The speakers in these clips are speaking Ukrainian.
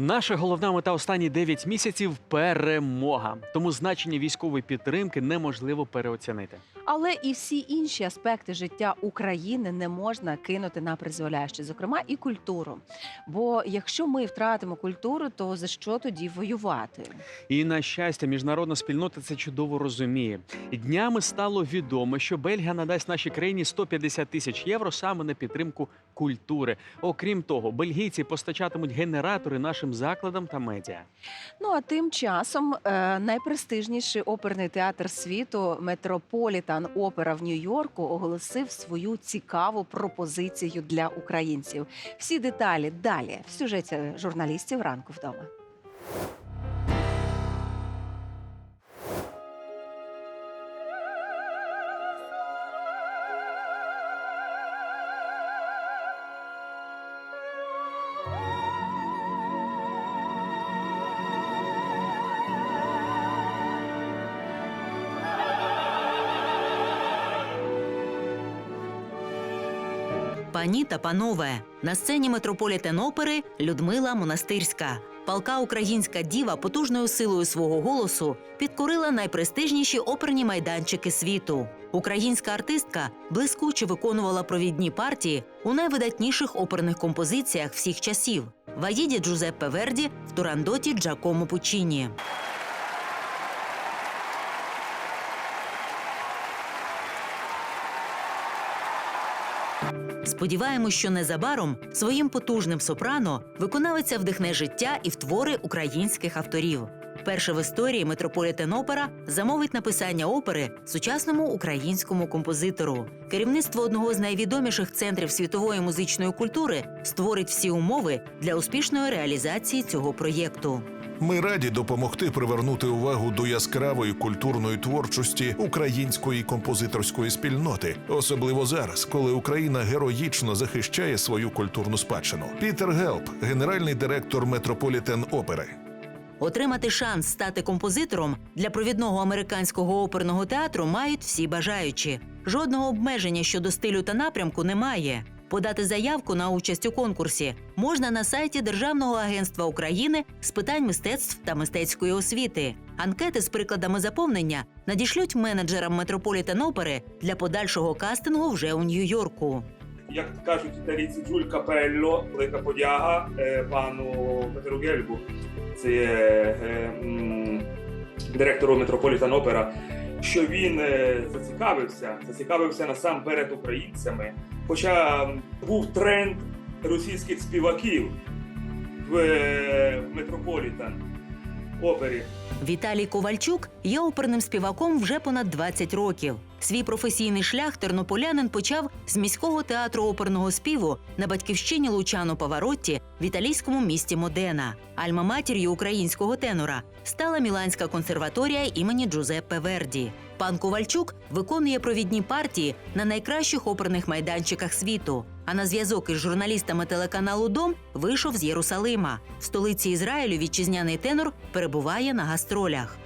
Наша головна мета останні 9 місяців перемога. Тому значення військової підтримки неможливо переоцінити. Але і всі інші аспекти життя України не можна кинути на призволяще, зокрема і культуру. Бо якщо ми втратимо культуру, то за що тоді воювати? І на щастя, міжнародна спільнота це чудово розуміє. Днями стало відомо, що Бельгія надасть нашій країні 150 тисяч євро саме на підтримку культури. Окрім того, бельгійці постачатимуть генератори нашим закладам та медіа. Ну а тим часом е, найпрестижніший оперний театр світу Метрополітан Опера в Нью-Йорку оголосив свою цікаву пропозицію для українців. Всі деталі далі в сюжеті журналістів ранку вдома. Пані та панове, на сцені метрополітен опери Людмила Монастирська. Палка українська діва потужною силою свого голосу підкорила найпрестижніші оперні майданчики світу. Українська артистка блискуче виконувала провідні партії у найвидатніших оперних композиціях всіх часів: Ваїді Джузеппе Верді в Турандоті Джакомо Пучіні. Сподіваємось, що незабаром своїм потужним сопрано виконавиця вдихне життя і в твори українських авторів. Перше в історії Метрополітен Опера замовить написання опери сучасному українському композитору. Керівництво одного з найвідоміших центрів світової музичної культури створить всі умови для успішної реалізації цього проєкту. Ми раді допомогти привернути увагу до яскравої культурної творчості української композиторської спільноти, особливо зараз, коли Україна героїчно захищає свою культурну спадщину. Пітер Гелп, генеральний директор Метрополітен Опери. Отримати шанс стати композитором для провідного американського оперного театру мають всі бажаючі. Жодного обмеження щодо стилю та напрямку немає. Подати заявку на участь у конкурсі можна на сайті Державного агентства України з питань мистецтв та мистецької освіти. Анкети з прикладами заповнення надішлють менеджерам Метрополітен опери для подальшого кастингу вже у Нью-Йорку. як кажуть італійці, Джуль Капелло, велика подяга е, пану Петру Гельбу, це е, директору Метрополітан Опера, що він е, зацікавився, зацікавився насамперед українцями. Хоча був тренд російських співаків в е, Метрополітан опері. Віталій Ковальчук є оперним співаком вже понад 20 років. Свій професійний шлях тернополянин почав з міського театру оперного співу на батьківщині Лучано Паваротті в італійському місті Модена. Альма-матір'ю українського тенора стала Міланська консерваторія імені Джузеппе Верді. Пан Ковальчук виконує провідні партії на найкращих оперних майданчиках світу. А на зв'язок із журналістами телеканалу Дом вийшов з Єрусалима. В столиці Ізраїлю вітчизняний тенор перебуває на гастролях.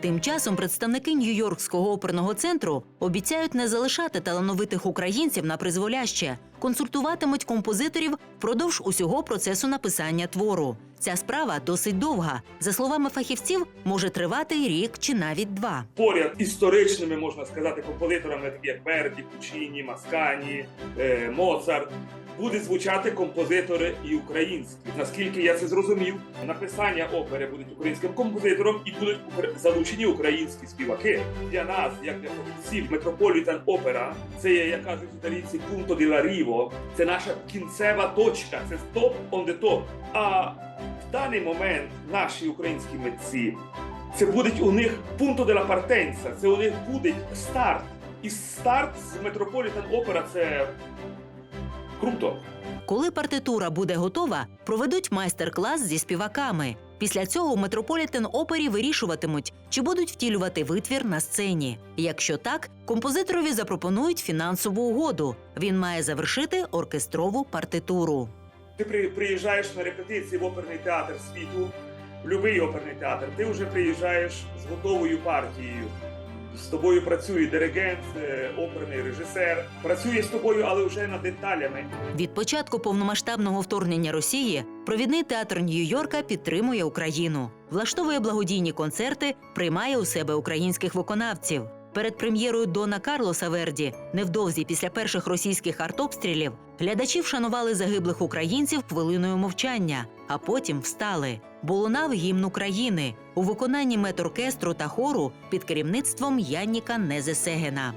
Тим часом представники Нью-Йоркського оперного центру обіцяють не залишати талановитих українців на призволяще, консультуватимуть композиторів впродовж усього процесу написання твору. Ця справа досить довга. За словами фахівців, може тривати рік чи навіть два. поряд історичними, можна сказати, композиторами, такі як Верді, Пучіні, Маскані, е, Моцарт, будуть звучати композитори і українські. Наскільки я це зрозумів, написання опери будуть українським композитором і будуть залучені українські співаки. Для нас, як для фахівців, Метрополітан Опера, це є, як кажуть італійці, пункто di l'arrivo, це наша кінцева точка, це стоп on the top. А даний момент наші українські митці це буде у них пункто де партенца, це у них буде старт. І старт з Метрополітен Опера це круто. Коли партитура буде готова, проведуть майстер-клас зі співаками. Після цього у метрополітен опері вирішуватимуть, чи будуть втілювати витвір на сцені. Якщо так, композиторові запропонують фінансову угоду. Він має завершити оркестрову партитуру. Ти при- приїжджаєш на репетиції в оперний театр світу, в будь-який оперний театр, ти вже приїжджаєш з готовою партією. З тобою працює диригент, е, оперний режисер, працює з тобою, але вже над деталями. Від початку повномасштабного вторгнення Росії провідний театр Нью-Йорка підтримує Україну, влаштовує благодійні концерти, приймає у себе українських виконавців. Перед прем'єрою Дона Карлоса Верді, невдовзі після перших російських артобстрілів, глядачі вшанували загиблих українців хвилиною мовчання, а потім встали. Бо лунав гімн України у виконанні медоркестру та хору під керівництвом Янніка Незесегена.